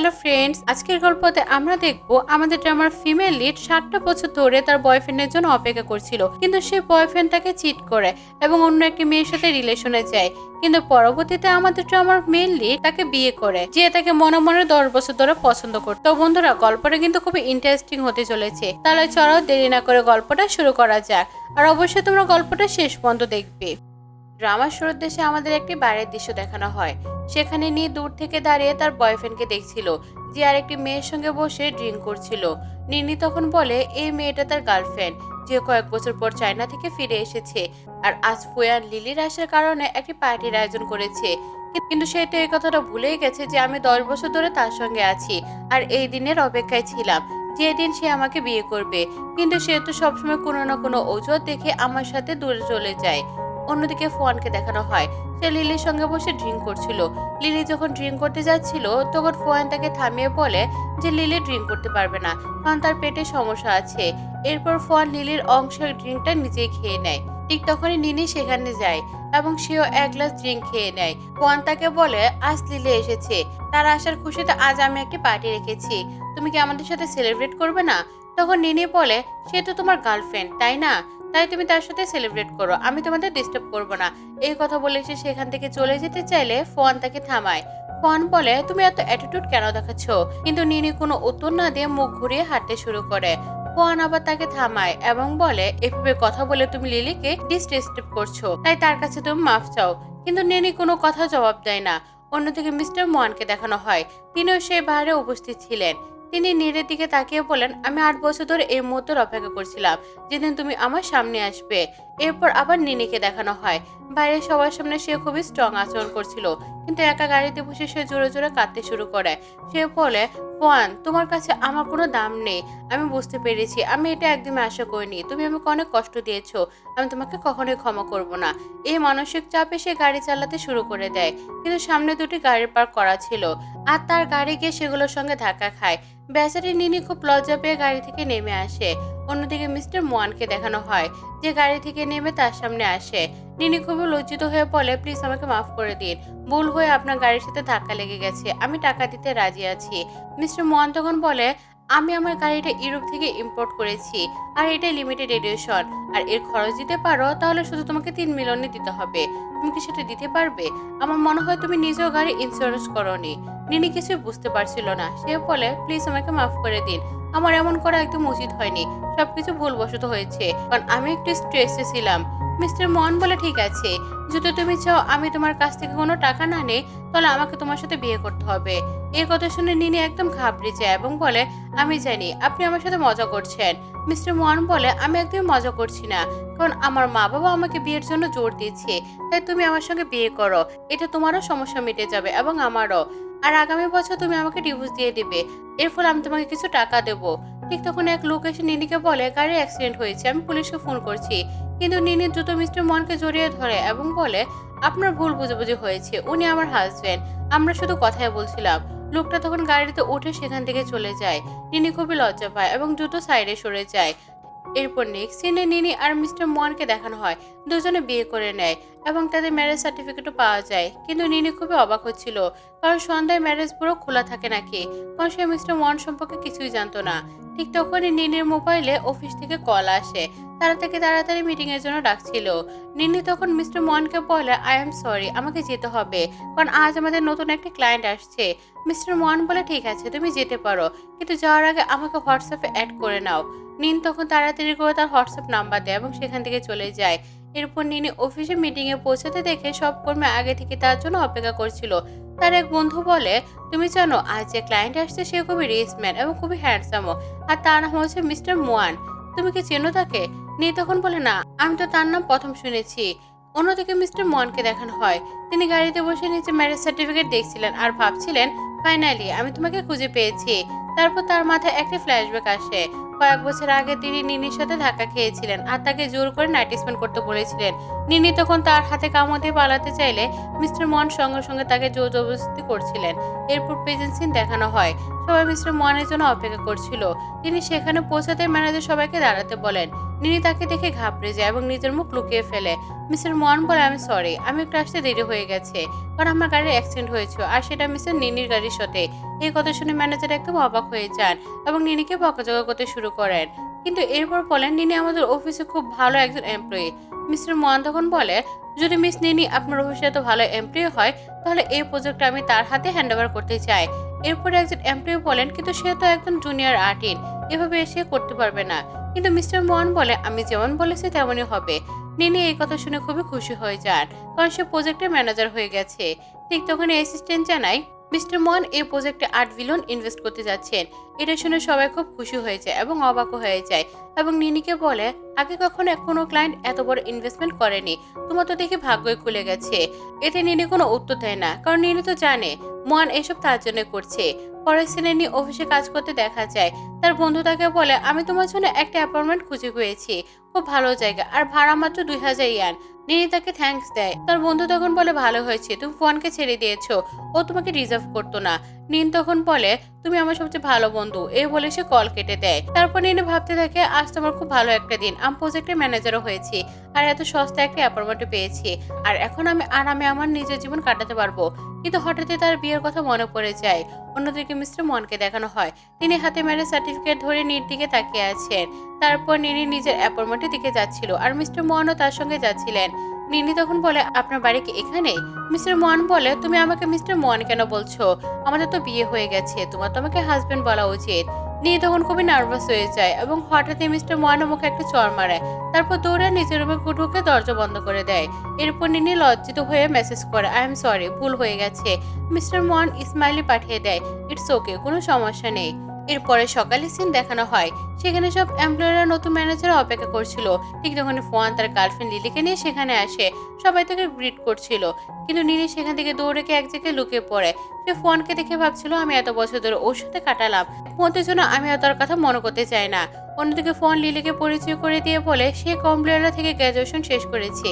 Hello friends আজকের গল্পতে আমরা দেখব আমাদের ড্রামার ফিমেল লিড সাতটা বছর ধরে তার বয়ফ্রেন্ডের জন্য অপেক্ষা করছিল। কিন্তু সে বয়ফ্রেন্ড তাকে চিট করে এবং অন্য একটি মেয়ের সাথে রিলেশনে যায়। কিন্তু পরবর্তীতে আমাদের ড্রামার মেল লিড তাকে বিয়ে করে, যে তাকে মনে মনে দশ বছর ধরে পছন্দ করত। তো বন্ধুরা, গল্পটা কিন্তু খুবই ইন্টারেস্টিং হতে চলেছে। তাহলে চলো দেরি না করে গল্পটা শুরু করা যাক। আর অবশ্যই তোমরা গল্পটা শেষ পর্যন্ত দেখবে। ড্রামার শুরুর দেশে আমাদের একটি বাইরের দৃশ্য দেখানো হয়। সেখানে নিয়ে দূর থেকে দাঁড়িয়ে তার বয়ফ্রেন্ডকে দেখছিল, যে আর একটি মেয়ের সঙ্গে বসে ড্রিঙ্ক করছিল। নিনি তখন বলে, এই মেয়েটা তার গার্লফ্রেন্ড, যে কয়েক বছর পর চায়না থেকে ফিরে এসেছে। আর আজ ফুয়ান লিলির আসার কারণে একটি পার্টির আয়োজন করেছে। কিন্তু সে তো এই কথাটা ভুলেই গেছে যে আমি দশ বছর ধরে তার সঙ্গে আছি, আর এই দিনের অপেক্ষায় ছিলাম। যে দিন সে আমাকে বিয়ে করবে। কিন্তু সে তো সবসময় কোনো না কোনো অজুহাত দেখে আমার সাথে দূরে চলে যায়। অন্যদিকে ফোয়ানকে দেখানো হয়। সে লিলির সঙ্গে বসে ড্রিঙ্ক করছিল। লিলি যখন ড্রিঙ্ক করতে যাচ্ছিল, তখন ফোয়ান তাকে থামিয়ে বলে যে লিলি ড্রিঙ্ক করতে পারবে না, কারণ তার পেটে সমস্যা আছে। এরপর ফোয়ান লিলির অংশের ড্রিঙ্কটা নিজেই খেয়ে নেয়। ঠিক তখনই নিনি সেখানে যায় এবং সেও এক গ্লাস ড্রিঙ্ক খেয়ে নেয়। ফোয়ান তাকে বলে, আজ লিলি এসেছে। তার আসার খুশিতে আজ আমি একটি পার্টি রেখেছি। তুমি কি আমাদের সাথে সেলিব্রেট করবে না? তখন নিনি বলে, সে তো তোমার গার্লফ্রেন্ড, তাই না? তাই তুমি তার সাথে সেলিব্রেট করো। আমি তোমাদের ডিস্টার্ব করব না। এই কথা বলে সে সেখান থেকে চলে যেতে চাইলে ফোয়ান তাকে থামায়। ফোয়ান বলে, তুমি এত অ্যাটিটিউড কেন দেখাচ্ছ? কিন্তু নিনি কোনো উত্তর না দিয়ে মুখ ঘুরিয়ে হাঁটতে শুরু করে। ফোয়ান আবার তাকে থামায় এবং বলে, এভাবে কথা বলে তুমি লিলিকে ডিসরেসপেক্ট করছ, তাই তার কাছে তুমি মাফ চাও। কিন্তু নিনি কোনো কথা জবাব দেয় না। অন্যদিকে মিস্টার মোয়ানকে দেখানো হয়। তিনিও সেই বাইরে উপস্থিত ছিলেন। তিনি নীরের দিকে তাকিয়ে বলেন আমি আট বছর ধরে এই মুহূর্তের অপেক্ষা করছিলাম, যেদিন তুমি আমার সামনে আসবে। এরপর আবার নিনিকে দেখানো হয়। বাইরে সবার সামনে সে খুবই স্ট্রং আচরণ করছিল, কিন্তু একা গাড়িতে বসে সে জোরে জোরে কাঁদতে শুরু করে। সে বলে, ফোয়ান, তোমার কাছে আমার কোনো দাম নেই। আমি বুঝতে পেরেছি, আমি এটা একদমই আশা করিনি। তুমি আমাকে অনেক কষ্ট দিয়েছ। আমি তোমাকে কখনোই ক্ষমা করব না। এই মানসিক চাপে সে গাড়ি চালাতে শুরু করে দেয়, কিন্তু সামনে দুটি গাড়ি পার্ক করা ছিল, আর তার গাড়ি গিয়ে সেগুলোর সঙ্গে ধাক্কা খায়। বেচারি নিনি খুব লজ্জা পেয়ে গাড়ি থেকে নেমে আসে। অন্যদিকে মিস্টার মোয়ানকে দেখানো হয়, যে গাড়ি থেকে নেমে তার সামনে আসে। নিনি খুবই লজ্জিত হয়ে বলে, প্লিজ আমাকে মাফ করে দিন। ভুল হয়ে আপনার গাড়ির সাথে ধাক্কা লেগে গেছে। আমি টাকা দিতে রাজি আছি। মিস্টার মোয়ান তখন বলে আমি আমার গাড়িটা ইউরোপ থেকে ইম্পোর্ট করেছি, আর এটা লিমিটেড এডিশন আর এর খরচ দিতে পারো, তাহলে শুধু তোমাকে তিন মিলিয়নে দিতে হবে। তুমি কি সেটা দিতে পারবে? আমার মনে হয় তুমি নিজেও গাড়ি ইন্স্যুরেন্স করো নি নিনি কিছুই বুঝতে পারছিল না। সে বলে প্লিজ আমাকে মাফ করে দিন। আমার এমন করা একদম উচিত হয়নি। সবকিছু ভুলবশত হয়েছে। কারণ আমি একটু স্ট্রেসে ছিলাম। মিস্টার মন বলে ঠিক আছে, যদি তুমি চাও আমি তোমার কাছ থেকে কোনো টাকা না নেই, তাহলে আমাকে তোমার সাথে বিয়ে করতে হবে। এই কথা শুনে নিনি একদম ঘাবড়ে যায় এবং বলে, আমি জানি, আপনি আমার সাথে মজা করছেন। মিস্টার মোয়ান বলে, আমি একদমই মজা করছি না। কারণ আমার মা বাবা আমাকে বিয়ের জন্য জোর দিয়েছে তাই তুমি আমার সঙ্গে বিয়ে করো। এটা তোমারও সমস্যা মিটে যাবে এবং আমারও। আর আগামী বছর তুমি আমাকে ডিভোর্স দিয়ে দিবে। এর ফলে আমি তোমাকে কিছু টাকা দেবো। ঠিক তখন এক লোক এসে নিনিকে বলে গাড়ি অ্যাক্সিডেন্ট হয়েছে, আমি পুলিশকে ফোন করছি। কিন্তু নিনি দ্রুত মিস্টার মনকে জড়িয়ে ধরে এবং বলে, আপনার ভুল বুঝাবুঝি হয়েছে, উনি আমার হাজবেন্ড আমরা শুধু কথাই বলছিলাম। লোকটা তখন গাড়িতে উঠে সেখান থেকে চলে যায়। নিনি খুবই লজ্জা পায় এবং দ্রুত সাইডে সরে যায়। এরপর নেক্সট সিনে নিনি আর মিস্টার মোয়ানকে দেখানো হয়। দুজনে বিয়ে করে নেয় এবং তাদের ম্যারেজ সার্টিফিকেটও পাওয়া যায়। কিন্তু নিনি খুবই অবাক হচ্ছিল, কারণ সন্ধ্যায় ম্যারেজ পুরো খোলা থাকে নাকি? কারণ সে মিস্টার মোয়ান সম্পর্কে কিছুই জানতো না। ঠিক তখনই নিনির মোবাইলে অফিস থেকে কল আসে। তারা তাকে তাড়াতাড়ি মিটিং এর জন্য ডাকছিল। নিনি তখন মিস্টার মোয়ানকে বলে আই এম সরি আমাকে যেতে হবে, কারণ আজ আমাদের নতুন একটা ক্লায়েন্ট আসছে। মিস্টার মোয়ান বলে, ঠিক আছে, তুমি যেতে পারো, কিন্তু যাওয়ার আগে আমাকে হোয়াটসঅ্যাপে অ্যাড করে নাও। নিন তখন তাড়াতাড়ি করে তার হোয়াটসঅ্যাপ নাম্বার দেয় এবং সেখান থেকে চলে যায়। এরপর নিনি অফিসে মিটিংয়ে পৌঁছাতে দেখে সব কর্মী আগে থেকে তার জন্য অপেক্ষা করছিল। তার এক বন্ধু বলে, তুমি জানো, আজ যে ক্লায়েন্ট আসছে সে খুবই রিসম্যান এবং খুবই হ্যান্ডসামও আর তার নাম হচ্ছে মিস্টার মোয়ান তুমি কি চেনো তাকে? নিয়ে তখন বলে, না, আমি তো তার নাম প্রথম শুনেছি। অন্যদিকে মিস্টার মোয়ানকে দেখানো হয়। তিনি গাড়িতে বসে নিচে ম্যারেজ সার্টিফিকেট দেখছিলেন আর ভাবছিলেন ফাইনালি আমি তোমাকে খুঁজে পেয়েছি। তারপর তার মাথায় একটি ফ্ল্যাশব্যাক আসে। কয়েক বছর আগে তিনি নিনির সাথে ধাক্কা খেয়েছিলেন আর তাকে জোর করে নাইটিসমেন্ট করতে বলেছিলেন। নিনি তখন তার হাতে কামড়ে পালাতে চাইলে মিস্টার মন সঙ্গে সঙ্গে তাকে জোর জবরদস্তি করছিলেন। এরপর প্রেজেন্ট সিন দেখানো হয়। সবাই মিস্টার মনের জন্য অপেক্ষা করছিল। তিনি সেখানে পৌঁছাতে ম্যানেজার সবাইকে দাঁড়াতে বলেন। নিনি তাকে দেখে ঘাবড়ে যায় এবং নিজের মুখ লুকিয়ে ফেলে। মিস্টার মন বলে, আমি সরি, আমি একটু আসতে দেরি হয়ে গেছে। কারণ আমার গাড়ির অ্যাক্সিডেন্ট হয়েছিল আর সেটা মিস্টার নিনির গাড়ির সাথে। এই কথা শুনে ম্যানেজার একদম অবাক হয়ে যান এবং নিনিকে বকাঝকা করতে শুরু করেন। কিন্তু এরপর বলেন, নিনি আমাদের অফিসে খুব ভালো একজন এমপ্লয়ি মিস্টার মোহন তখন বলে, যদি মিস নিনি আপনার অফিসে এত ভালো এমপ্লয়ি হয়, তাহলে এই প্রজেক্টটা আমি তার হাতে হ্যান্ড ওভার করতে চাই। এরপরে একজন এমপ্লয়ি বলেন, কিন্তু সে তো একজন জুনিয়র আর্টিন এভাবে এসে করতে পারবে না। কিন্তু মিস্টার মোহন বলে, আমি যেমন বলেছি তেমনই হবে। নিনি এই কথা শুনে খুবই খুশি হয়ে যান, কারণ সে প্রজেক্টের ম্যানেজার হয়ে গেছে। ঠিক তখন অ্যাসিস্ট্যান্ট জানায় মিস্টার মোহন এই প্রজেক্টে আট বিলিয়ন ইনভেস্ট করতে যাচ্ছেন। এটা শুনে সবাই খুব খুশি হয়ে যায় এবং অবাক হয়ে যায় এবং নিনিকে বলে, আগে কখনো কোনো ক্লায়েন্ট এত বড় ইনভেস্টমেন্ট করেনি। তোমার তো দেখে ভাগ্যই খুলে গেছে। এতে নিনি কোনো উত্তর দেয় না, কারণ নিনি তো জানে মোহন এসব তার জন্য করছে। পরের নিয়ে অফিসে কাজ করতে দেখা যায়। তার বন্ধু তাকে বলে, আমি তোমার জন্য একটা অ্যাপার্টমেন্ট খুঁজে পেয়েছি। খুব ভালো জায়গা। আর ভাড়া মাত্র দুই হাজার ইয়ান। নিনি তাকে থ্যাঙ্কস দেয়। তার বন্ধু তখন বলে, ভালো হয়েছে। তুমি ফোনকে ছেড়ে দিয়েছ। ও তোমাকে রিজার্ভ করতো না। নিন তখন বলে, তুমি আমার সবচেয়ে ভালো বন্ধু। এই বলে সে কল কেটে দেয়। তারপর নিনে ভাবতে থাকে, আজ তোমার খুব ভালো একটা দিন। আমি প্রজেক্টের ম্যানেজারও হয়েছি। আর এত সস্তা একটা অ্যাপার্টমেন্ট পেয়েছি। আর এখন আমি আরামে আমার নিজের জীবন কাটাতে পারব। কিন্তু হঠাৎই তার বিয়ের কথা মনে পড়ে যায়। অন্যদিকে মিস্টার মনকে দেখানো হয়। তিনি হাতে ম্যারেজ সার্টিফিকেট ধরে নির দিকে তাকিয়ে আছেন। তারপর নিনি নিজের অ্যাপার্টমেন্টের দিকে যাচ্ছিল। আর মিস্টার মোহনও তার সঙ্গে যাচ্ছিলেন। নিনি তখন বলে, আপনার বাড়ি কি এখানে? মিস্টার মোহন বলে, তুমি আমাকে মিস্টার মোহন কেন বলছো? আমাদের তো বিয়ে হয়ে গেছে, তোমার তো আমাকে হাজবেন্ড বলা উচিত। নিয়ে তখন খুবই নার্ভাস হয়ে যায় এবং হঠাৎই মিস্টার মোহনের মুখে একটা চর মারে। তারপর দৌড়ে নিজের রুমে ঢুকে দরজা বন্ধ করে দেয়। এরপর নিনি লজ্জিত হয়ে মেসেজ করে আই এম সরি ভুল হয়ে গেছে। মিস্টার মোহন ইসমাইলি পাঠিয়ে দেয় ইটস ওকে কোনো সমস্যা নেই। এরপরে সকালে সিন দেখানো হয়। সেখানে সব এমপ্লয়াররা নতুন ম্যানেজার অপেক্ষা করছিল। ঠিক তখন ফোয়ান তার গার্লফ্রেন্ড লিলিকে নিয়ে সেখানে আসে। সবাই তাকে গ্রিট করছিল। কিন্তু নিনি সেখান থেকে দৌড়ে এক জায়গায় লুকিয়ে পড়ে। সে ফোনকে দেখে ভাবছিল, আমি এত বছর ধরে ওর সাথে কাটালাম। মতের জন্য আমি আর তার কথা মনে করতে চাই না। অন্যদিকে ফোন লিলিকে পরিচয় করে দিয়ে বলে, সে কমপ্লেয়ারা থেকে গ্র্যাজুয়েশন শেষ করেছে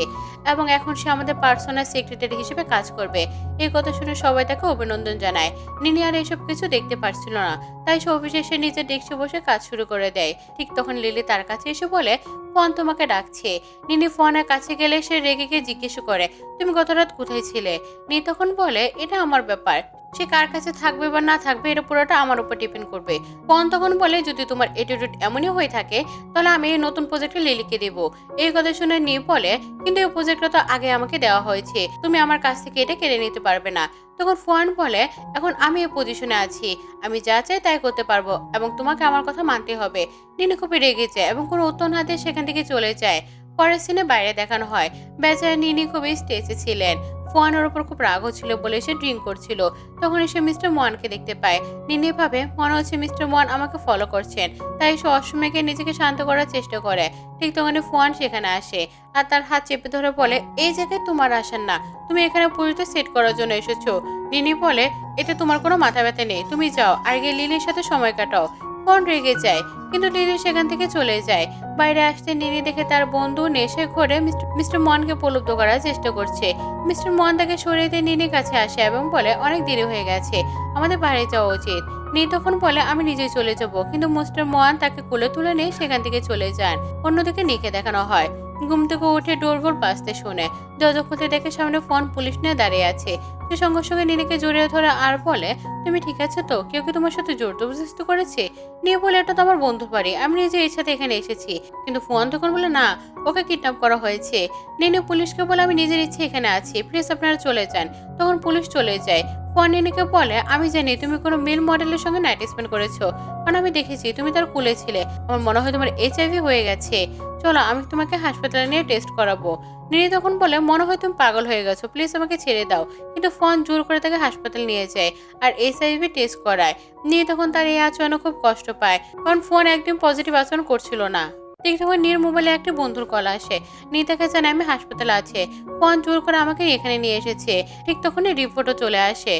এবং এখন সে আমাদের পার্সোনাল সেক্রেটারি হিসেবে কাজ করবে। এই কথা শুনে সবাই তাকে অভিনন্দন জানায়। নিনি আর এসব কিছু দেখতে পারছিল না। তাই সে অফিসে এসে নিজের ডেস্কে বসে কাজ শুরু করে দেয়। ঠিক তখন লিলি তার কাছে এসে বলে ফোন তোমাকে ডাকছে। নিনি ফোনের কাছে গেলে সে রেগে গিয়ে জিজ্ঞেস করে, তুমি গত রাত কোথায় ছিলে? নি তখন বলে, এটা আমার ব্যাপার। সে কার কাছে থাকবে বা না থাকবে, এটা পুরোটা আমার উপর ডিপেন্ড করবে। ফোন তখন বলে, যদি তোমার এটিটিউড এমনই হয়ে থাকে, তাহলে আমি এই নতুন প্রজেক্টে লিলিকে দেবো। এই কথা শুনে নি বলে, কিন্তু এই প্রজেক্টটা তো আগে আমাকে দেওয়া হয়েছে, তুমি আমার কাছ থেকে এটা কেড়ে নিতে পারবে না। তখন ফোয়ান বলে, এখন আমি এই পজিশনে আছি, আমি যা চাই তাই করতে পারব এবং তোমাকে আমার কথা মানতে হবে। নিনি খুবই রেগে যায় এবং কোনো উত্তর দিয়ে সেখান থেকে চলে যায়। পরের সিনে বাইরে দেখানো হয়। বেচারা নিনি খুবই স্টেজে ছিলেন। ফোয়ানের ওপর খুব রাগ হচ্ছিল বলে সে ড্রিঙ্ক করছিল। তখন এসে মিস্টার মোয়ানকে দেখতে পায়। নিনি ভাবে, মনে হচ্ছে মিস্টার মোয়ান আমাকে ফলো করছেন। তাই সে অসময়কে নিজেকে শান্ত করার চেষ্টা করে। ঠিক তখনই ফোয়ান সেখানে আসে আর তার হাত চেপে ধরে বলে, এই জায়গায় তোমার আসার না। তুমি এখানে পুরোটা সেট করার জন্য এসেছ। নিনি বলে এতে তোমার কোনো মাথা ব্যথা নেই। তুমি যাও। আগে লিলির সাথে সময় কাটাও। ফোন রেগে যায়, কিন্তু লিলি সেখান থেকে চলে যায়। বাইরে আসতে নিনি দেখে তার বন্ধু নেশে ঘরে মিস্টার মনকে প্রলুব্ধ করার চেষ্টা করছে। মিস্টার মন তাকে সরিয়ে নিনির কাছে আসে এবং বলে, অনেক দেরি হয়ে গেছে, আমাদের বাইরে যাওয়া উচিত। নি তখন বলে, আমি নিজেই চলে যাব। কিন্তু মিস্টার মন তাকে কোলে তুলে নিয়ে সেখান থেকে চলে যান। অন্যদিকে নিকে দেখানো হয়। ঘুম থেকে উঠে ডোরভোর বাজতে শুনে। দরজা খুলতে দেখে সামনে ফোন পুলিশ নিয়ে দাঁড়িয়ে আছে। সে সঙ্গে সঙ্গে নিনিকে জড়িয়ে ধরে আর বলে, তুমি ঠিক আছে তো? কেউ কি তোমার সাথে জোর জবরদস্তি করেছে? নিয়ে বলে এটা তো আমার বন্ধু বাড়ি। আমি নিজে এর সাথে এখানে এসেছি। কিন্তু ফোন তখন বলে, না, ওকে কিডন্যাপ করা হয়েছে। নিনি পুলিশকে বলে, আমি নিজের ইচ্ছে এখানে আছি। প্লিজ আপনারা চলে যান। তখন পুলিশ চলে যায়। ফোন নিনিকে বলে, আমি জানি তুমি কোনো মেল মডেলের সঙ্গে নাইট স্পেন্ড করেছ। কারণ আমি দেখেছি, তুমি তার কুলে ছিলে। আমার মনে হয় তোমার এইচআইভি হয়ে গেছে। চলো, আমি তোমাকে হাসপাতালে নিয়ে টেস্ট করাবো। নিনি তখন বলে, মনে হয় তুমি পাগল হয়ে গেছো প্লিজ আমাকে ছেড়ে দাও। কিন্তু ফোন জোর করে তাকে হাসপাতাল নিয়ে যায় আর এসআইভি টেস্ট করায়। নিয়ে তখন তার এই আচরণে খুব কষ্ট পায়, কারণ ফোন একদম পজিটিভ আচরণ করছিল না। ঠিক তখন নীর মোবাইলে একটি বন্ধুর কল আসে। নিতাকে জানে আমি হাসপাতালে আছে। ফোন জোর করে আমাকে এখানে নিয়ে এসেছে। ঠিক তখনই রিপোর্টও চলে আসে।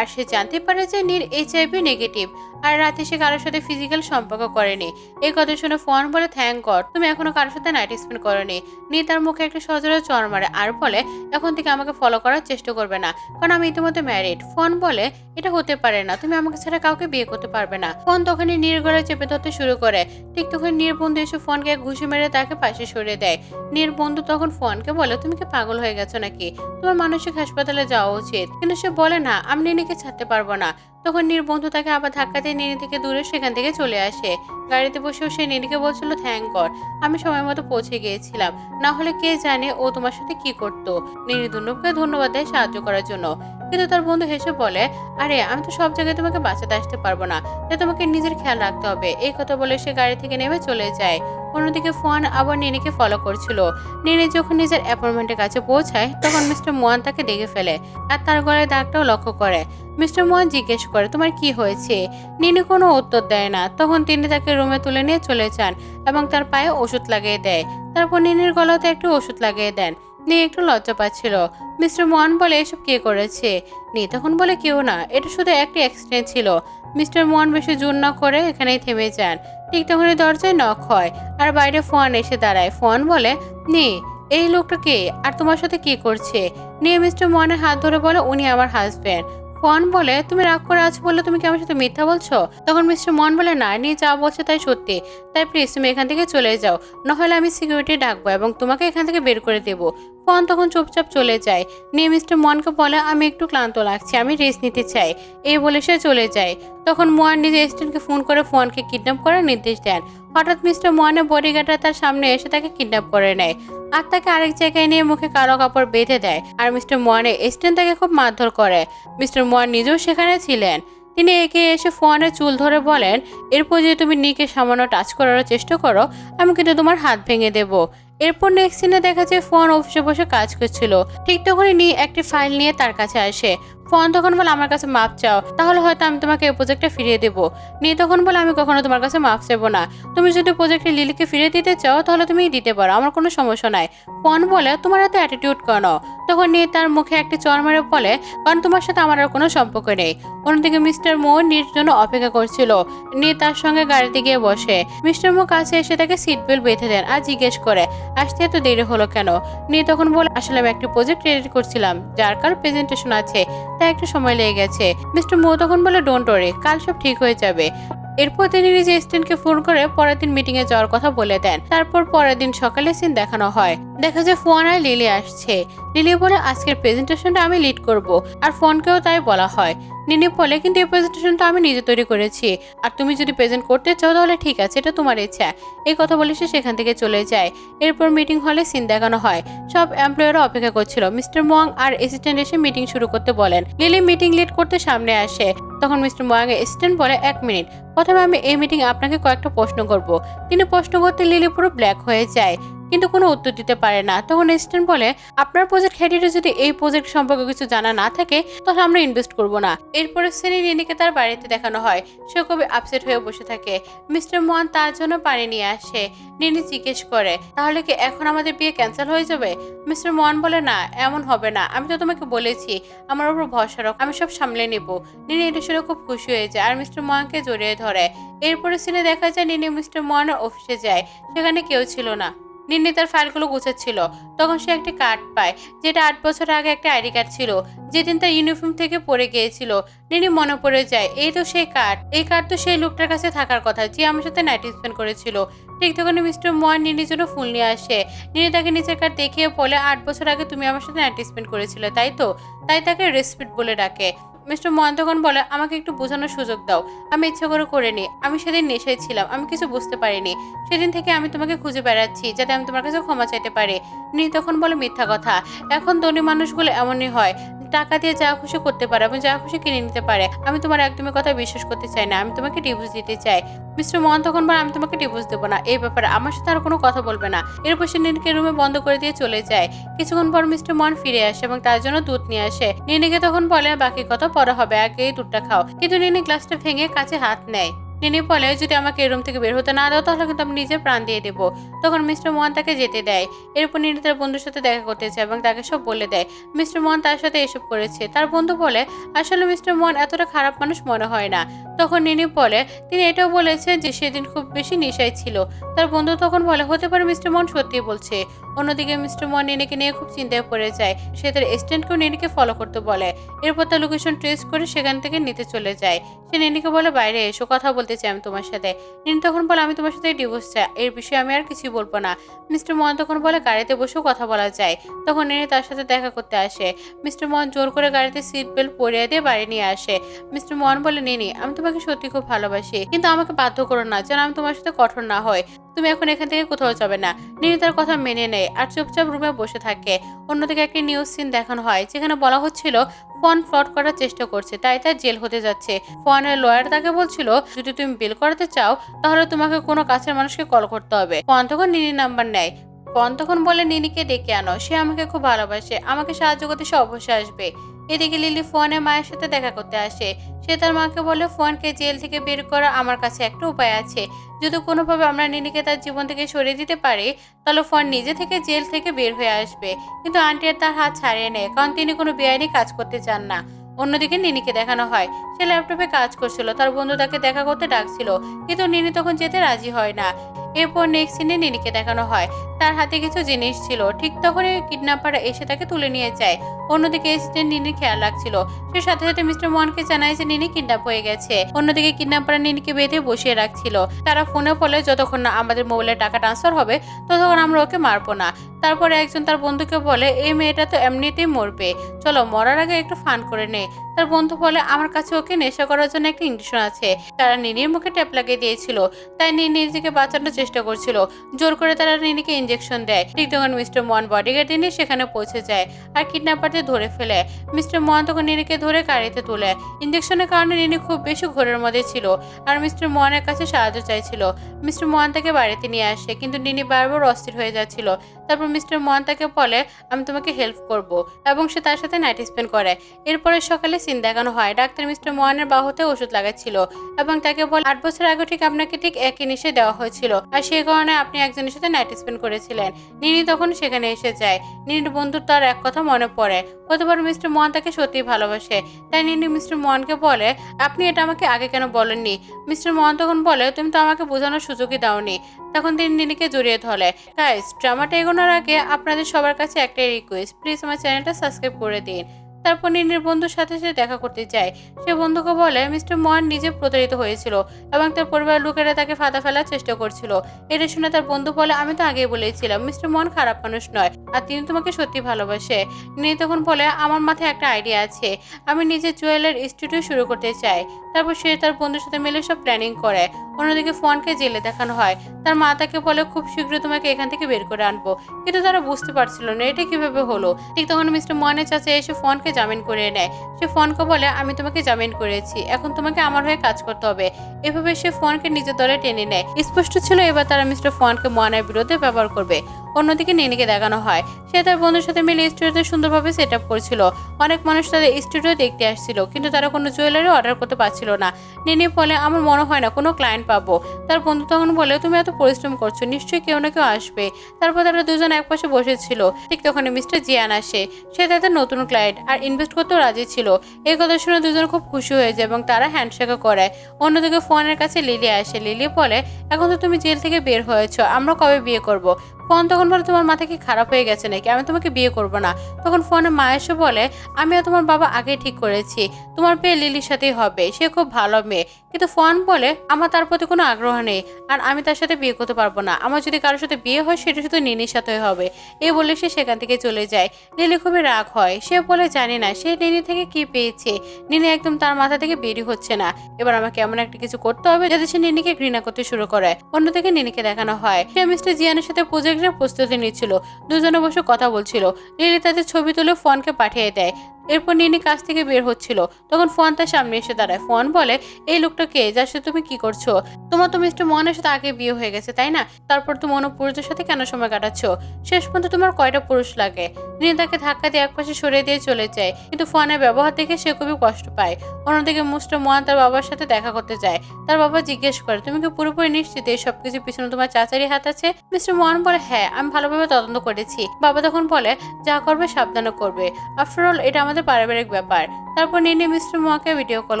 আর সে জানতে পারে যে নীর এইচআইভি নেগেটিভ আর রাতে সে কারোর সাথে ফিজিক্যাল সম্পর্ক করেনি। এই কথা শুনে ফোন বলে থ্যাংক গড তুমি এখনও কারোর সাথে নাইট স্পেন্ড করনি। নী তার মুখে একটা সজোরে চর মারে, আর বলে, এখন থেকে আমাকে ফলো করার চেষ্টা করবে না, কারণ আমি ইতিমধ্যে ম্যারিড ফোন বলে, এটা হতে পারে না, তুমি আমাকে ছাড়া কাউকে বিয়ে করতে পারবে না। ফোন তখনই নীর গলায় চেপে ধরতে শুরু করে। ঠিক তখন নীর বন্ধু এসে ফোনকে এক ঘুষি মেরে তাকে পাশে সরে দেয়। নীর বন্ধু তখন ফোনকে বলে, তুমি কি পাগল হয়ে গেছো নাকি? তোমার মানসিক হাসপাতালে যাওয়া উচিত। কিন্তু সে বলে, না, আমি নিনিকে ছাড়তে পারব না। তখন নির্বন্ধু বন্ধু তাকে আবার ধাক্কা দিয়ে নিনি থেকে দূরে সেখান থেকে চলে আসে। গাড়িতে বসেও সে নিনিকে বলছিল থ্যাংক গড আমি সময় মতো পৌঁছে গিয়েছিলাম। না হলে কে জানে ও তোমার সাথে কি করতো? নিনি দুনুকে ধন্যবাদ দেয় সাহায্য করার জন্য। কিন্তু তার বন্ধু হেসে বলে, আরে, আমি তো সব জায়গায় তোমাকে বাঁচাতে আসতে পারব না। তাই তোমাকে নিজের খেয়াল রাখতে হবে। এই কথা বলে সে গাড়ি থেকে নেমে চলে যায়। অন্যদিকে ফোন আবার নিনিকে ফলো করছিল। নিনি যখন নিজের অ্যাপয়েন্টমেন্টের কাছে পৌঁছায়, তখন মিস্টার মোয়ান তাকে দেখে ফেলে আর তার গলায় দাগটাও লক্ষ্য করে। মিস্টার মোহন জিজ্ঞেস করে, তোমার কি হয়েছে? নিনি কোনো উত্তর দেয় না। তখন তিনি তাকে রুমে তুলে নিয়ে চলে যান এবং তার পায়ে ওষুধ লাগিয়ে দেয়। তারপর নিনির গলাতে একটু ওষুধ লাগিয়ে দেন। নি একটু লজ্জা পাচ্ছিল। মিস্টার মোহন বলে, এসব কে করেছে? নি তখন বলে, কেউ না, এটা শুধু একটি অ্যাক্সিডেন্ট ছিল। মিস্টার মোহন বেশি জোর না করে এখানেই থেমে যান। ঠিক তখনই দরজায় নখ হয় আর বাইরে ফোন এসে দাঁড়ায়। ফোন বলে, নি, এই লোকটা কে? আর তোমার সাথে কি করছে? নিয়ে মিস্টার মোহনের হাত ধরে বলে, উনি আমার হাজব্যান্ড ফোন বলে, তুমি রাগ করে আছো বলে তুমি কি আমার সাথে মিথ্যা বলছো? তখন মিস্টার মন বলে, না, নিয়ে যা বলছো তাই সত্যি। তাই প্লিজ তুমি এখান থেকে চলে যাও। নাহলে আমি সিকিউরিটি ডাকবো এবং তোমাকে এখান থেকে বের করে দেবো। ফোন তখন চুপচাপ চলে যায়। নিয়ে মিস্টার মনকে বলে, আমি একটু ক্লান্ত লাগছি, আমি রেস্ট নিতে চাই। এই বলে সে চলে যায়। তখন মোয়ান নিজে এস্টেন্টকে ফোন করে ফোনকে কিডন্যাপ করার নির্দেশ দেন। হঠাৎ মিস্টার মোয়ানের বডিগার্ডরা তার সামনে এসে তাকে কিডন্যাপ করে নেয়। আর তাকে আরেক জায়গায় নিয়ে মুখে কালো কাপড় বেঁধে দেয়। আর মিস্টার মোয়ানের এসিস্ট্যান্ট তাকে খুব মারধর করে। মিস্টার মোয়ান নিজেও সেখানে ছিলেন। তিনি একে এসে ফোয়ানের চুল ধরে বলেন, এরপর যদি তুমি নিকে সামান্য টাচ করার চেষ্টা করো, আমি কিন্তু তোমার হাত ভেঙে দেব। এরপর নেক্সট সিনে দেখা যায় ফোয়ান অফিসে বসে কাজ করছিল। ঠিক তখনই নি একটি ফাইল নিয়ে তার কাছে আসে। ফোন তখন বলে, আমার কাছে মাপ চাও। তাহলে হয়তো আমি তোমাকে এই প্রজেক্টটা ফিরিয়ে দেবো। নি তখন বলে, আমি কখনো তোমার কাছে মাপ চাইব না। তুমি যদি প্রজেক্টে লিলিকে ফিরিয়ে দিতে চাও, তাহলে তুমি দিতে পারো। আমার কোনো সমস্যা নাই। ফোন বলে, তোমার এত অ্যাটিটিউড কেন? তখন নিয়ে তার মুখে একটি চর মেরে বলে, কারণ তোমার সাথে আমার আর কোনো সম্পর্ক নেই। অন্যদিকে মিস্টার মো নির জন্য অপেক্ষা করছিল। নিয়ে তার সঙ্গে গাড়িতে গিয়ে বসে। মিস্টার মো কাছে এসে তাকে সিট বেল্ট বেঁধে দেন আর জিজ্ঞেস করে, আসতে এত দেরি হলো কেন? নিয়ে তখন বলে, আসলে আমি একটি প্রজেক্ট রেডি করছিলাম, যার কার প্রেজেন্টেশন আছে। তাই একটু সময় লেগে গেছে। মিস্টার মো তখন বলে ডোন্ট ওরে কাল সব ঠিক হয়ে যাবে। এরপর তিনি নিজে স্টেনকে ফোন করে পরের দিন মিটিং এ যাওয়ার কথা বলে দেন। তারপর পরের দিন সকালে সিন দেখানো হয়। দেখা যায় ফোয়ারায় লিলি আসছে। লিলি বলে, আজকের প্রেজেন্টেশনটা আমি লিড করব। আর ফোনকেও তাই বলা হয়। নিনি বলে, কিন্তু এই প্রেজেন্টেশনটা আমি নিজে তৈরি করেছি। আর তুমি যদি প্রেজেন্ট করতে চাও তাহলে ঠিক আছে, এটা তোমার ইচ্ছা। এই কথা বলে সে সেখান থেকে চলে যায়। এরপর মিটিং হলে সিন দেখানো হয়। সব এমপ্লয়াররা অপেক্ষা করছিল। মিস্টার মোয়াং আর অ্যাসিস্ট্যান্ট এসে মিটিং শুরু করতে বলেন। লিলি মিটিং লিড করতে সামনে আসে। তখন মিস্টার মোয়াং অ্যাসিস্ট্যান্ট বলে, এক মিনিট। প্রথমে আমি এই মিটিং আপনাকে কয়েকটা প্রশ্ন করব। তিনি প্রশ্ন করতে লিলি পুরো ব্ল্যাক হয়ে যায়। কিন্তু কোনো উত্তর দিতে পারে না। তখন অ্যাসিস্ট্যান্ট বলে, আপনার প্রজেক্ট হেডিটা যদি এই প্রজেক্ট সম্পর্কে কিছু জানা না থাকে, তাহলে আমরা ইনভেস্ট করব না। এরপরে সেনি নিনিকে তার বাড়িতে দেখানো হয়। সে খুবই আপসেট হয়ে বসে থাকে। মিস্টার মোহন তার জন্য পানি নিয়ে আসে। নিনি জিজ্ঞেস করে, তাহলে কি এখন আমাদের বিয়ে ক্যান্সেল হয়ে যাবে? মিস্টার মোহন বলে, না, এমন হবে না। আমি তো তোমাকে বলেছি, আমার উপর ভরসা রাখ, আমি সব সামলে নেব। নিনি এটা শুনে খুব খুশি হয়ে যায়, আর মিস্টার মোহনকে জড়িয়ে ধরে। এরপরে সিনে দেখা যায় নিনি মিস্টার মোহনের অফিসে যায়। সেখানে কেউ ছিল না। নিন্নি তার ফাইলগুলো গুছাচ্ছিল। তখন সে একটি কার্ড পায়, যেটা আট বছর আগে একটা আইডি কার্ড ছিল, যেদিন তার ইউনিফর্ম থেকে পড়ে গিয়েছিল। নিনি মনে পড়ে যায়, এই তো সেই কার্ড। এই কার্ড তো সেই লোকটার কাছে থাকার কথা, যে আমার সাথে নাইট স্পেন্ড করেছিল। ঠিক তখনই মিস্টার মোয়ান নিনির জন্য ফুল নিয়ে আসে। নিনি তাকে নিচের কার্ড দেখিয়ে বলে, আট বছর আগে তুমি আমার সাথে স্পেন্ড করেছিলে, তাই তো? তাই তাকে রেসপেক্ট বলে ডাকে। মিস্টার মোহন তখন বলে, আমাকে একটু বোঝানোর সুযোগ দাও। আমি ইচ্ছা করে করিনি। আমি সেদিন নেশায় ছিলাম। আমি কিছু বুঝতে পারিনি। সেদিন থেকে আমি তোমাকে খুঁজে বেড়াচ্ছি, যাতে আমি তোমার কাছে ক্ষমা চাইতে পারি। নি তখন বলে, মিথ্যা কথা। এখন ধনী মানুষগুলো এমনই হয়। টাকা দিয়ে যা খুশি করতে পারে এবং যা খুশি কিনে নিতে পারে। আমি তোমার একদমই কথা বিশ্বাস করতে চাই না, আমি তোমাকে ডিভোর্স দিতে চাই। মিস্টার মোহন তখন বলে, আমি তোমাকে ডিভোর্স দেবো না। এই ব্যাপারে আমার সাথে আর কোনো কথা বলবে না। এরপর সে নিনকে রুমে বন্ধ করে দিয়ে চলে যায়। কিছুক্ষণ পর মিস্টার মোহন ফিরে আসে এবং তার জন্য দুধ নিয়ে আসে। নিনিকে তখন বলে, বাকি কথা পরে হবে, আগে এই দুধটা খাও। কিন্তু নিনি গ্লাসটা ভেঙে কাছে হাত নেয়। নিনি বলে, যদি আমাকে রুম থেকে বের হতে না দাও, তাহলে কিন্তু আমি নিজের প্রাণ দিয়ে দেবো। তখন মিস্টার মোহন তাকে যেতে দেয়। এরপর নিনি তার বন্ধুর সাথে দেখা করতে চায় এবং তাকে সব বলে দেয়। মিস্টার মোহন তার সাথে এসব করেছে। তার বন্ধু বলে, আসলে মিস্টার মোহন এতটা খারাপ মানুষ মনে হয় না। তখন নিনি বলে, তিনি এটাও বলেছেন যে সেদিন খুব বেশি নেশায় ছিল। তার বন্ধু তখন বলে, হতে পারে মিস্টার মোহন সত্যি বলছে। অন্যদিকে মিস্টার মোহন নিনিকে নিয়ে খুব চিন্তায় পড়ে যায়। সে তার এস্টেন্টকেও নিনিকে ফলো করতে বলে। এরপর তার লোকেশন ট্রেস করে সেখান থেকে নিতে চলে যায়। সে নিনিকে বলে, বাইরে এসো, কথা বলতে চাই আমি তোমার সাথে। নিনি তখন বলে, আমি তোমার সাথে ডিভোর্স চাই। এর বিষয়ে আমি আর কিছু বলব না। মিস্টার মোহন তখন বলে, গাড়িতে বসেও কথা বলা যায়। তখন নিনি তার সাথে দেখা করতে আসে। মিস্টার মোহন জোর করে গাড়িতে সিট বেল্ট পরিয়ে দিয়ে বাড়ি নিয়ে আসে। মিস্টার মোহন বলে, নিনি, আমি তোমাকে সত্যি খুব ভালোবাসি। কিন্তু আমাকে বাধ্য করো না যেন আমি তোমার সাথে কঠোর না হয় তুমি এখন এখান থেকে কোথাও যাবে না। নিনি তার কথা মেনে নেয় আর চুপচাপ রুমে বসে থাকে। অন্যদিকে একটি নিউজ সিন দেখানো হয়, যেখানে বলা হচ্ছিল ফোন ফ্রড করার চেষ্টা করছে, তাই তার জেল হতে যাচ্ছে। ফোনের লয়ার তাকে বলছিল, যদি তুমি বিল করাতে চাও, তাহলে তোমাকে কোনো কাছের মানুষকে কল করতে হবে। ফোন তখন নিনির নাম্বার নেয়। ফোন তখন বলে, নিনিকে ডেকে আনো, সে আমাকে খুব ভালোবাসে, আমাকে সাহায্য করতে সে অবশ্যই আসবে। এদিকে লিলি ফোনে মায়ের সাথে দেখা করতে আসে। সে তার মাকে বলে, ফোনকে জেল থেকে বের করা আমার কাছে একটা উপায় আছে। যদি কোনোভাবে আমরা নিনিকে তার জীবন থেকে সরিয়ে দিতে পারি, তাহলে ফোন নিজে থেকে জেল থেকে বের হয়ে আসবে। কিন্তু আন্টি আর তার হাত ছাড়িয়ে নেয়, কারণ তিনি কোনো বেআইনি কাজ করতে চান না। অন্যদিকে নিনিকে দেখানো হয়, সে ল্যাপটপে কাজ করছিল, তার বন্ধু তাকে দেখা করতে ডাকছিল। কিন্তু নিনি তখন যেতে রাজি হয় না। এরপর নেক্সট সিনে নিনিকে দেখানো হয়। তার হাতে কিছু জিনিস ছিল। ঠিক তখনই কিডন্যাপাররা এসে তাকে তুলে নিয়ে যায়। অন্যদিকে এসিডেন্ট নিনির খেয়াল রাখছিল সে সাথে সাথে মিস্টার মোহনকে জানায় যে নিনি কিডন্যাপ হয়ে গেছে। অন্যদিকে কিডন্যাপাররা নিনিকে বেঁধে বসিয়ে রাখছিল। তারা ফোনে বলে, যতক্ষণ না আমাদের মোবাইলে টাকা ট্রান্সফার হবে, ততক্ষণ আমরা ওকে মারবো না। তারপরে একজন তার বন্ধুকে বলে, এই মেয়েটা তো এমনিতেই মরবে। চলো, মরার আগে একটু ফান করে নে। তার বন্ধু বলে, আমার কাছে ওকে নেশা করার জন্য একটা ইঞ্জেকশন আছে। তারা নিনির মুখে ট্যাপ লাগিয়ে দিয়েছিল। তাই নিনি নিজেকে বাঁচানোর চেষ্টা করছিল। জোর করে তারা নিনিকে ইঞ্জেকশন দেয়। ঠিক তখন মিস্টার মোহন বডিগার্ড নিয়ে সেখানে পৌঁছে যায় আর কিডন্যাপারদের ধরে ফেলে। মিস্টার মোহন তখন নিনিকে ধরে গাড়িতে তোলে। ইঞ্জেকশনের কারণে নিনি খুব বেশি ঘোরের মধ্যে ছিল আর মিস্টার মোহনের কাছে সাহায্য চাইছিল। মিস্টার মোহন তাকে বাড়িতে নিয়ে আসে কিন্তু নিনি বারবার অস্থির হয়ে যাচ্ছিল। তারপর মিস্টার মোহন তাকে বলে, আমি তোমাকে হেল্প করব। এবং সে তার সাথে নাইট স্পেন্ড করে। এরপরে সকালে সিন দেখানো হয়। ডাক্তার মিস্টার মোহনের বাহুতে ওষুধ লাগাচ্ছিল এবং তাকে বলে, আট বছর আগে ঠিক আপনাকে ঠিক একই নিশে দেওয়া হয়েছিল। আর সেই কারণে আপনি একজনের সাথে নাইট স্পেন্ড করেছিলেন। নিনি তখন সেখানে এসে যায়। নিনির বন্ধুর তার এক কথা মনে পড়ে। হতে পারে মিস্টার মোহন তাকে সত্যিই ভালোবাসে। তাই নিনি মিস্টার মোহনকে বলে, আপনি এটা আমাকে আগে কেন বলেননি? মিস্টার মোহন তখন বলে, তুমি তো আমাকে বোঝানোর সুযোগই দাওনি। তখন তিনি নিনিকে জড়িয়ে ধরে। গাইস ড্রামাটা এগোনোর আগে আপনাদের সবার কাছে একটাই রিকোয়েস্ট প্লিজ আমার চ্যানেলটা সাবস্ক্রাইব করে দিন। তারপর নিনির বন্ধুর সাথে সে দেখা করতে চায় সে বন্ধুকে বলে, মিস্টার মোহন নিজে প্রতারিত হয়েছিল এবং তার পরিবারের লোকেরা তাকে ফাঁদা ফেলার চেষ্টা করছিল। এটা শুনে তার বন্ধু বলে, আমি তো আগেই বলেছিলাম, মিস্টার মোহন খারাপ মানুষ নয় আর তিনি তোমাকে সত্যি ভালোবাসে। নিনি তখন বলে, আমার মাথায় একটা আইডিয়া আছে। আমি নিজের জুয়েলার স্টুডিও শুরু করতে চাই। তারপর সে তার বন্ধুর সাথে মিলে সব প্ল্যানিং করে। অন্যদিকে ফোনকে জেলে দেখানো হয়। তার মা তাকে বলে, খুব শীঘ্র তোমাকে এখান থেকে বের করে আনব। কিন্তু তারা বুঝতে পারছিল না, এটা কীভাবে হলো। ঠিক তখন মিস্টার মনের চাচা এসে ফোনকে জামিন করে নেয় সে ফোনকে বলে, আমি তোমাকে জামিন করেছি, এখন তোমাকে আমার হয়ে কাজ করতে হবে। এভাবে সে ফোনকে নিজের দলে টেনে নেয়। স্পষ্ট ছিল এবার তারা মিস্টার ফোনকে মনের বিরুদ্ধে ব্যবহার করবে। অন্যদিকে নিনিকে দেখানো হয়, সে তার বন্ধুর সাথে মিলে স্টুডিওতে সুন্দরভাবে সেট আপ করছিল। অনেক মানুষ তাদের স্টুডিও দেখতে আসছিল, কিন্তু তারা কোনো জুয়েলারি অর্ডার করতে পারছিল না। নিনি বলে, আমার মনে হয় না কোনো ক্লায়েন্ট পাবো। তার বন্ধু তখন বলে, তুমি এত পরিশ্রম করছ, নিশ্চয়ই কেউ না কেউ আসবে। তারপর তারা দুজন একপাশে বসেছিল। ঠিক তখন মিস্টার জিয়ান আসে। সে তাদের নতুন ক্লায়েন্ট আর ইনভেস্ট করতেও রাজি ছিল। এই কথা শুনে দুজন খুব খুশি হয়ে যায় এবং তারা হ্যান্ডশেকও করে। অন্যদিকে ফোনের কাছে লিলি আসে। লিলি বলে, এখন তো তুমি জেল থেকে বের হয়েছো, আমরা কবে বিয়ে করব? ফোন তখন বলে, তোমার মাথা কি খারাপ হয়ে গেছে নাকি? আমি তোমাকে বিয়ে করব না। তখন ফোনে মা এসে বলে, আমিও তোমার বাবা আগে ঠিক করেছি। তোমার বিয়ে লিলির সাথেই হবে। সে খুব ভালো মেয়ে। কিন্তু ফোন বলে, আমার তার প্রতি কোনো আগ্রহ নেই আর আমি তার সাথে বিয়ে করতে পারব না। আমার যদি কারোর সাথে বিয়ে হয়, সেটা শুধু নিনির সাথে হবে। এ বলে সে সেখান থেকে চলে যায়। লিলি খুবই রাগ হয়। সে বলে, জানি না, সে নিনি থেকে কি পেয়েছে? নিনি একদম তার মাথা থেকে বেরি হচ্ছে না। এবার আমাকে এমন একটা কিছু করতে হবে যাতে সে নিনিকে ঘৃণা করতে শুরু করে। অন্যদিকে নিনিকে দেখানো হয়, সে মিস্টার জিয়ানের সাথে প্রজেক্টের প্রস্তুতি নিচ্ছিল। দুজনে বসে কথা বলছিল। লিলি তাদের ছবি তুলে ফোনকে পাঠিয়ে দেয়। এরপর নিনি কাছ থেকে বের হচ্ছিল। তখন ফোন তার সামনে এসে দাঁড়ায়। ফোন বলে, এই লোকটা কে? যার সাথে তুমি কি করছ? তোমার তো মিস্টার মোহনের সাথে আগে বিয়ে হয়ে গেছে, তাই না? তারপর তুমি অন্য পুরুষদের সাথে কেন সময় কাটাচ্ছ? শেষ পর্যন্ত তোমার কয়টা পুরুষ লাগে? নিনি তাকে ধাক্কা দিয়ে একপাশে সরিয়ে দিয়ে চলে যায়। কিন্তু ফোনের ব্যবহার দেখে সে খুবই কষ্ট পায়। অন্যদিকে মিস্টার মোহন তার বাবার সাথে দেখা করতে যায়। তার বাবা জিজ্ঞেস করে, তুমি কি পুরোপুরি নিশ্চিত এই সবকিছু পিছনে তোমার চাচারই হাত আছে? মিস্টার মোহন বলে হ্যাঁ আমি ভালোভাবে তদন্ত করেছি। বাবা তখন বলে, যা করবে সাবধানে করবে। আফটার অল এটা আমাদের পারিবারিক ব্যাপার। তারপর নিনি মিস্টার মোয়াকে ভিডিও কল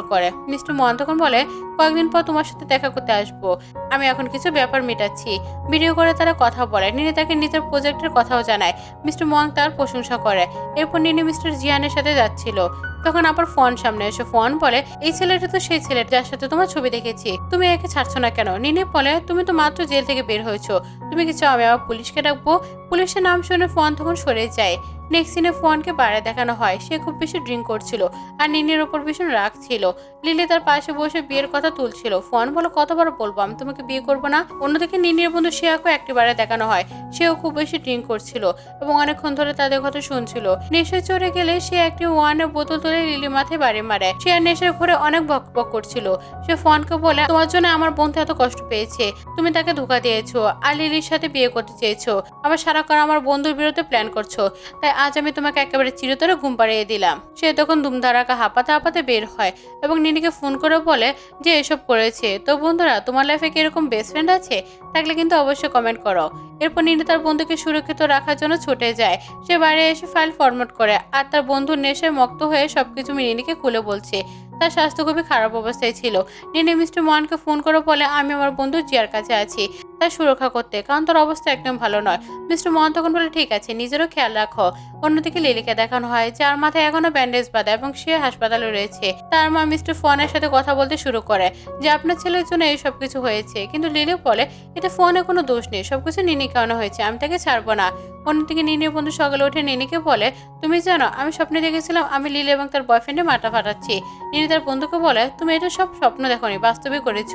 করে। মিস্টার মোহন তখন বলে, কয়েকদিন পর তোমার সাথে দেখা করতে আসব। আমি এখন কিছু ব্যাপার মেটাচ্ছি। ভিডিও করে তারা কথা বলে। নিনি তাকে নিজের প্রজেক্টের কথাও জানায়। মিস্টার মোয়াং তার প্রশংসা করে। এরপর নিনি মিস্টার জিয়ানের সাথে যাচ্ছিল। তখন আবার ফোন সামনে এসে ফোন বলে, এই ছেলেটা তো সেই ছেলে যার সাথে তোমার ছবি দেখেছি। তুমি একে ছাড়ছো না কেন? নিনি বলে, তুমি তো মাত্র জেল থেকে বের হয়েছো। তুমি কি চাও আমি আবার পুলিশকে ডাকবো? পুলিশের নাম শুনে ফোন তখন সরে যায়। নেক্সট সিনে ফোনকে বাইরে দেখানো হয়। সে খুব বেশি ড্রিঙ্ক করছিল। আর নিনির ওপর ভীষণ রাগ ছিল। লিলি তার পাশে বসে বিয়ের কথা তুলছিল। ফোন বলো কতবার বলব? আমি তোমাকে বিয়ে করব না। অন্যদিকে নিনির বন্ধু শিয়াকে একটিবারে দেখানো হয়। সেও খুব বেশি ড্রিঙ্ক করছিল এবং অনেকক্ষণ ধরে তাদের কথা শুনছিল। নেশে চড়ে গেলে সে একটি ওয়ানের বোতল তুলে লিলি মাথায় বাড়ি মারে। সে আর নেশার ঘরে অনেক বকবক করছিল। সে ফোনকে বলে, তোমার জন্য আমার বন্ধু এত কষ্ট পেয়েছে। তুমি তাকে ধোকা দিয়েছ আর লিলির সাথে বিয়ে করতে চেয়েছো। আবার সারাক্ষণ আমার বন্ধুর বিরুদ্ধে প্ল্যান করছ। তাই আজ আমি তোমাকে একেবারে চিরতরে ঘুম পাড়িয়ে দিলাম। সে তখন ধুমধারাকা হাঁপাতে হাঁপাতে বের হয় এবং নিনিকে ফোন করে বলে যে এসব করেছে। তো বন্ধুরা, তোমার লাইফে কি এরকম বেস্ট ফ্রেন্ড আছে? থাকলে কিন্তু অবশ্যই কমেন্ট করো। এরপর নিনি তার বন্ধুকে সুরক্ষিত রাখার জন্য ছুটে যায়। সে বাইরে এসে ফাইল ফরম্যাট করে আর তার বন্ধুর নেশায় মক্ত হয়ে সবকিছু নিনিকে খুলে বলছে। তার স্বাস্থ্য খুবই খারাপ অবস্থায় ছিল। নিনি মিস্টার মোহনকে ফোন করে বলে, আমি আমার বন্ধু জিয়ার কাছে আছি। তার সুরক্ষা করতে। কারণ তার অবস্থা একদম ভালো নয়। মিস্টার মোহন তখন বলে, ঠিক আছে, নিজেরও খেয়াল রাখো। অন্যদিকে লিলিকে দেখানো হয়, যার মাথায় এখনও ব্যান্ডেজ বাঁধা এবং সে হাসপাতালে রয়েছে। তার মা মিস্টার ফোনের সাথে কথা বলতে শুরু করে যে, আপনার ছেলের জন্য এই সব কিছু হয়েছে। কিন্তু লিলি বলে এটা ফোনে কোনো দোষ নেই। সবকিছু নিনি কেন হয়েছে। আমি তাকে ছাড়বো না। অন্যদিকে নিনির বন্ধু সকালে উঠে নিনিকে বলে, তুমি জানো, আমি স্বপ্নে দেখেছিলাম আমি লিলি এবং তার বয়ফ্রেন্ডে মাথা ফাটাচ্ছি। নিনি তার বন্ধুকে বলে, তুমি এটা সব স্বপ্ন দেখোনি, বাস্তবে করেছ।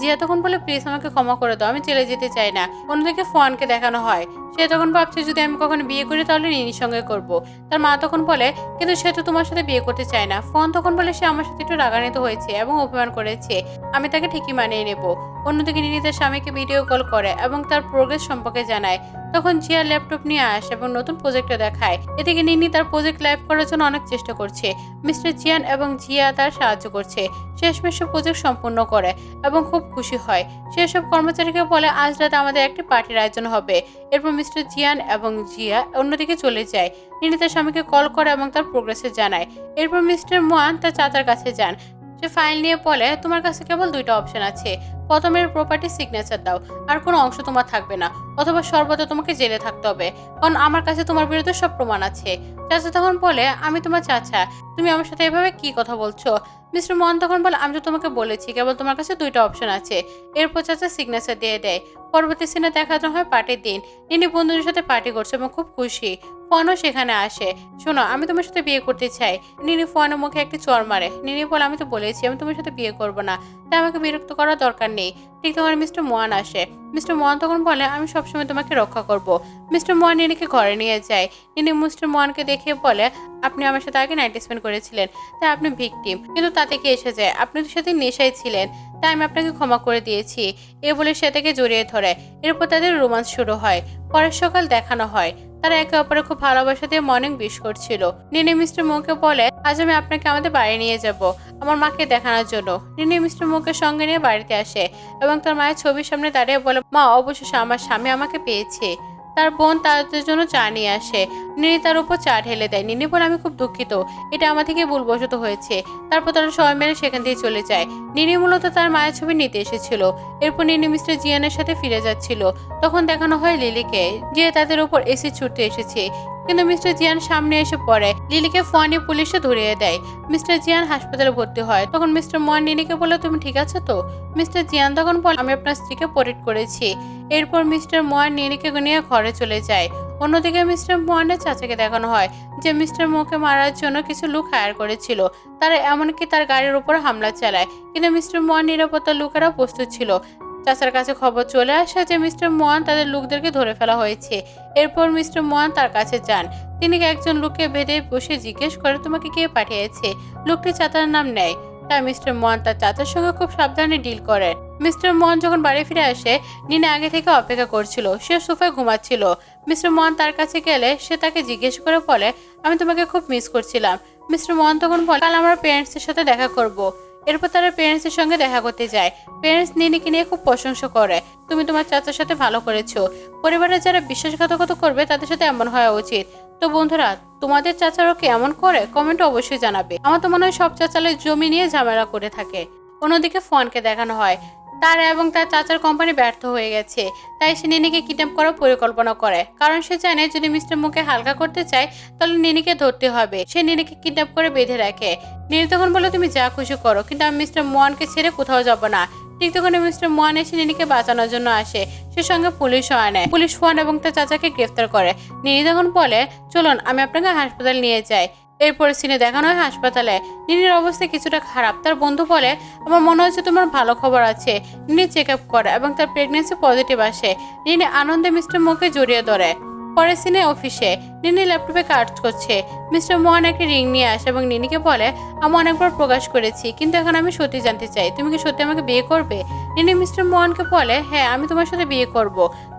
জিয়া তখন বলে, প্লিজ আমাকে ক্ষমা করে দাও, আমি জেলে যেতে চাই না। অন্যদিকে ফোয়ানকে দেখানো হয়, সে তখন ভাবছে যদি আমি কখনো বিয়ে করি তাহলে নিনির সঙ্গে করব। তার মা তখন বলে, কিন্তু সে তো তোমার সাথে বিয়ে করতে চায় না। ফোন তখন বলে, সে আমার সাথে একটু রাগান্বিত হয়েছে এবং অভিমান করেছে। আমি তাকে ঠিকই মানিয়ে নেব। অন্যদিকে নিনি তার স্বামীকে ভিডিও কল করে এবং তার প্রোগ্রেস সম্পর্কে জানায়। তখন জিয়া ল্যাপটপ নিয়ে আসে এবং নতুন প্রজেক্টও দেখায়। এদিকে নিনি তার প্রজেক্ট লাইভ করার জন্য অনেক চেষ্টা করছে। মিস্টার জিয়ান এবং জিয়া তার সাহায্য করছে। শেষমেশ প্রজেক্ট সম্পূর্ণ করে এবং খুব খুশি হয়। সেসব কর্মচারীকে বলে, আজ রাতে আমাদের একটি পার্টির আয়োজন হবে। এরপর মিস্টার জিয়ান এবং জিয়া অন্যদিকে চলে যায়। নিনি তার স্বামীকে কল করে এবং তার প্রোগ্রেসে জানায়। এরপর মিস্টার মোয়ান তার চাচার কাছে যান। সে ফাইল নিয়ে বলে, তোমার কাছে কেবল দুইটা অপশন আছে। প্রথমের প্রপার্টি সিগনেচার দাও। আর কোনো অংশ তোমার থাকবে না, অথবা সর্বদা তোমাকে জেলে থাকতে হবে, কারণ আমার কাছে তোমার বিরুদ্ধে সব প্রমাণ আছে। চাচা তখন বলে, আমি তোমার চাচা, তুমি আমার সাথে এভাবে কি কথা বলছো? মিস্টার মোহন তখন বলে, আমি তো তোমাকে বলেছি, কেবল তোমার কাছে দুইটা অপশন আছে। এরপর চাচা সিগনেচার দিয়ে দেয়। পরবর্তী সিনে দেখানো হয় পার্টির দিন। নিনি বন্ধুদের সাথে পার্টি করছে এবং খুব খুশি। ফোনও সেখানে আসে। শোনো, আমি তোমার সাথে বিয়ে করতে চাই। নিনি ফোনের মুখে একটি চর মারে। নিনি বলে, আমি তো বলেছি, আমি তোমার সাথে বিয়ে করব না। তাই আমাকে বিরক্ত করার দরকার নেই। ঠিক তোমার মিস্টার মোয়ান আসে। মিস্টার মোয়ান তখন বলে, আমি সবসময় তোমাকে রক্ষা করব। মিস্টার মোয়ান নিনিকে ঘরে নিয়ে যায়। নিনি মিস্টার মোয়ানকে দেখে বলে, আপনি আমার সাথে আগে নাইট স্পেন্ড করেছিলেন, তাই আপনি ভিকটিম কিন্তু তাতে কি এসে যায়? আপনি তো সাথে নেশায় ছিলেন, তাই আমি আপনাকে ক্ষমা করে দিয়েছি। এ বলে সে তাকে জড়িয়ে ধরে। এরপর তাদের রোমান্স শুরু হয়। পরের সকাল দেখানো হয়। তারা একে অপরে খুব ভালোবাসা দিয়ে মর্নিং বিশ করছিল। নিনি মিস্টার মুকে বলে, আজ আমি আপনাকে আমাদের বাড়ি নিয়ে যাব, আমার মাকে দেখানোর জন্য। নিনি মিস্টার মুকে সঙ্গে নিয়ে বাড়িতে আসে এবং তার মায়ের ছবির সামনে দাঁড়িয়ে বলে, মা, অবশেষে আমার স্বামী আমাকে পেয়েছে। তার বোন তাদের জন্য চা নিয়ে আসে। নিনি তার উপর চা ঢেলে দেয়। নিনি বলে, আমি খুব দুঃখিত। এটা আমার থেকে ভুলবশত হয়েছে। তারপর তারা সবাই মিলে সেখান থেকে চলে যায়। নিনি মূলত তার মায়ের ছবি নিতে এসেছিল। এরপর নিনি মিস্টার জিয়ানের সাথে ফিরে যাচ্ছিল। তখন দেখানো হয় লিলিকে যে তাদের উপর এসি ছুটতে এসেছে। কিন্তু মিস্টার জিয়ান সামনে এসে পড়ে। লিলিকে ফোনে পুলিশে ধরিয়ে দেয়। মিস্টার জিয়ান হাসপাতালে ভর্তি হয়। তখন মিস্টার মোয়ান নিনিকে বলে, তুমি ঠিক আছো তো? মিস্টার জিয়ান তখন বলে, আমি আপনার স্ত্রীকে পরিট করেছি। এরপর মিস্টার মোয়ান নিনিকে নিয়ে ঘরে চলে যায়। অন্যদিকে মিস্টার মোয়ানের চাচাকে দেখানো হয় যে মিস্টার মোকে মারার জন্য কিছু লোক হায়ার করেছিল। তারা এমনকি তার গাড়ির উপর হামলা চালায়। কিন্তু মিস্টার মোয়ান নিরাপত্তার লোকেরা প্রস্তুত ছিল। চাচার কাছে খবর চলে আসে যে মিস্টার মোয়ান তাদের লোকদেরকে ধরে ফেলা হয়েছে। এরপর মিস্টার মোয়ান তার কাছে যান। তিনি একজন লোককে ভেদে বসে জিজ্ঞেস করে, তোমাকে কে পাঠিয়েছে? লোকটি চাচার নাম নেয়। তাই মিস্টার মন তার চাচার সঙ্গে খুব সাবধানে ডিল করেন মিস্টার মন যখন বাড়ি ফিরে আসে, নিনা আগে থেকে অপেক্ষা করছিল। সে সোফায় ঘুমাচ্ছিল। মিস্টার মন তার কাছে গেলে সে তাকে জিজ্ঞেস করে বলে, আমি তোমাকে খুব মিস করছিলাম। মিস্টার মন তখন বলে, কাল আমার প্যারেন্টসের সাথে দেখা করব। এরপর তারা প্যারেন্টসের সঙ্গে দেখা করতে যায়। প্যারেন্টস নিনিকে নিয়ে খুব প্রশংসা করে। তুমি তোমার চাচার সাথে ভালো করেছ। পরিবারের যারা বিশ্বাসঘাতকতা করবে, তাদের সাথে এমন হওয়া উচিত। তো বন্ধুরা, তোমাদের চাচারও কেমন করে? কমেন্ট অবশ্যই জানাবে। আমার তো মনে হয় সব চাচালে জমি নিয়ে ঝামেলা করে থাকে। অন্যদিকে ফোনকে দেখানো হয়। তার এবং তার চাচার কোম্পানি ব্যর্থ হয়ে গেছে। তাই সে নিনিকে কিডন্যাপ করার পরিকল্পনা করে। কারণ সে জানে যদি মিস্টার মুখে হালকা করতে চায়, তাহলে নিনিকে ধরতে হবে। সে নিনিকে কিডন্যাপ করে বেঁধে রাখে। নিনি তখন বলে, তুমি যা খুশি করো, কিন্তু আমি মিস্টার মোয়ানকে ছেড়ে কোথাও যাব না। ঠিক তখন মিস্টার মোয়ান এসে নিনিকে বাঁচানোর জন্য আসে। সে সঙ্গে পুলিশও আনে। পুলিশ ফোন এবং তার চাচাকে গ্রেফতার করে। নিনি তখন বলে, চলুন, আমি আপনাকে হাসপাতাল নিয়ে যাই। এরপর সিনে দেখানো হয় হাসপাতালে। নিনির অবস্থা কিছুটা খারাপ। তার বন্ধু বলে, আমার মনে হচ্ছে তোমার ভালো খবর আছে। নিনি চেক আপ করে এবং তার প্রেগনেন্সি পজিটিভ আসে। নিনি আনন্দে মিস্টার মুখে জড়িয়ে ধরে। পরে সিনে অফিসে। নিনি ল্যাপটপে কাজ করছে। মিস্টার মোহন একটি রিং নিয়ে আসে এবং নিনিকে বলে, আমি অনেকবার প্রকাশ করেছি, কিন্তু এখন আমি সত্যি জানতে চাই, তুমি কি সত্যি আমাকে বিয়ে করবে? নিনি মিস্টার মোহনকে বলে হ্যাঁ আমি তোমার সাথে বিয়ে করব।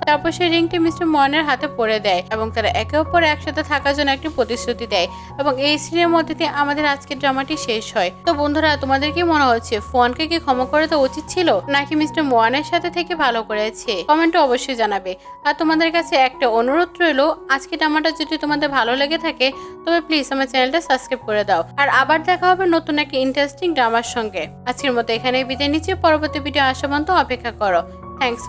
তারপর সেই রিংটি মিস্টার মোহনের হাতে পড়ে দেয় এবং তারা একে অপরে একসাথে থাকার জন্য একটি প্রতিশ্রুতি দেয় এবং এই সিনের মধ্যে দিয়ে আমাদের আজকের ড্রামাটি শেষ হয়। তো বন্ধুরা, তোমাদের কি মনে হচ্ছে, ফোনকে কি ক্ষমা করে তো উচিত ছিল, নাকি মিস্টার মোয়ানের সাথে থেকে ভালো করেছে? কমেন্টে অবশ্যই জানাবে। আর তোমাদের কাছে একটা অনুরোধ রইল আজকে ড্রামাটা যদি তোমাদের ভালো লেগে থাকে, তবে প্লিজ আমার চ্যানেলটা সাবস্ক্রাইব করে দাও। আর আবার দেখা হবে নতুন একটা ইন্টারেস্টিং ড্রামার সঙ্গে। আজকের মতো এখানে বিদায় নিচ্ছি। পরবর্তী ভিডিও আসা অপেক্ষা করো। থ্যাংকস